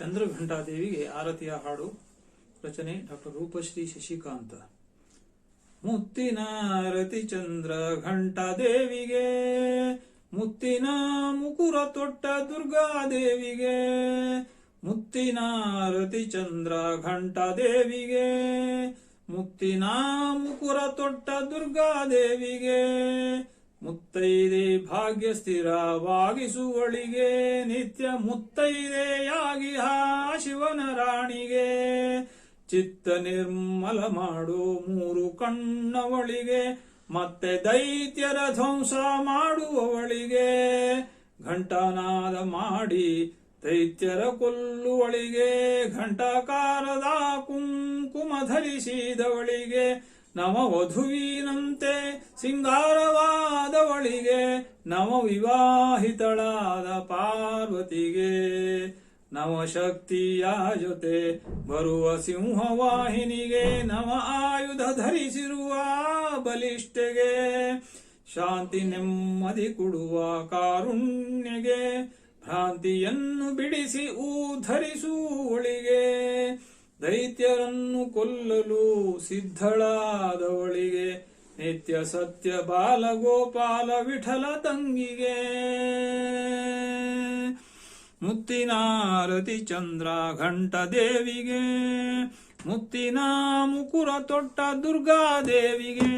ಚಂದ್ರಘಂಟಾದೇವಿಗೆ ಆರತಿಯ ಹಾಡು ರಚನೆ ಡಾಕ್ಟರ್ ರೂಪಶ್ರೀ ಶಶಿಕಾಂತ. ಮುತ್ತಿನ ಆರತಿ ಚಂದ್ರ ಘಂಟಾದೇವಿಗೆ ಮುತ್ತಿನ ಮುಕುರ ತೊಟ್ಟ ದುರ್ಗಾದೇವಿಗೆ ಮುತ್ತಿನ ಆರತಿ ಚಂದ್ರ ಘಂಟಾದೇವಿಗೆ ಮುತ್ತಿನ ಮುಕುರ ತೊಟ್ಟ ದುರ್ಗಾದೇವಿಗೆ ಮುತ್ತೈದೆ ಭಾಗ್ಯ ಸ್ಥಿರವಾಗಿಸುವಳಿಗೆ, ನಿತ್ಯ ಮುತ್ತೈದೆಯಾಗಿ ಹಾ ಶಿವನ ರಾಣಿಗೆ ಚಿತ್ತ ನಿರ್ಮಲ ಮಾಡು ಮೂರು ಕಣ್ಣವಳಿಗೆ, ಮತ್ತೆ ದೈತ್ಯರ ಧ್ವಂಸ ಮಾಡುವವಳಿಗೆ, ಘಂಟಾನಾದ ಮಾಡಿ ದೈತ್ಯರ ಕೊಲ್ಲುವಳಿಗೆ, ಘಂಟಾಕಾರದ ಕುಂಕುಮ ಧರಿಸಿದವಳಿಗೆ ನವ ವಧುವಿನಂತೆ ಸಿಂಗಾರವಾದವಳಿಗೆ ನವ ವಿವಾಹಿತಳಾದ ಪಾರ್ವತಿಗೆ. ನವಶಕ್ತಿಯ ಜೊತೆ ಬರುವ ಸಿಂಹವಾಹಿನಿಗೆ ನವ ಆಯುಧ ಧರಿಸಿರುವ ಬಲಿಷ್ಠೆಗೆ ಶಾಂತಿ ನೆಮ್ಮದಿ ಕೊಡುವ ಕಾರುಣ್ಯಗೆ ಭ್ರಾಂತಿಯನ್ನು ಬಿಡಿಸಿ ಉದ್ಧರಿಸುವಳಿಗೆ ದೈತ್ಯರನ್ನು ಕೊಲ್ಲಲು ಸಿದ್ಧಳಾದವಳಿಗೆ ನಿತ್ಯ ಸತ್ಯ ಬಾಲಗೋಪಾಲ ವಿಠಲ ತಂಗಿಗೆ. ಮುತ್ತಿನಾರತಿ ಚಂದ್ರ ಘಂಟ ದೇವಿಗೆ ಮುತ್ತಿನ ಮುಕುರ ತೊಟ್ಟ ದುರ್ಗಾದೇವಿಗೆ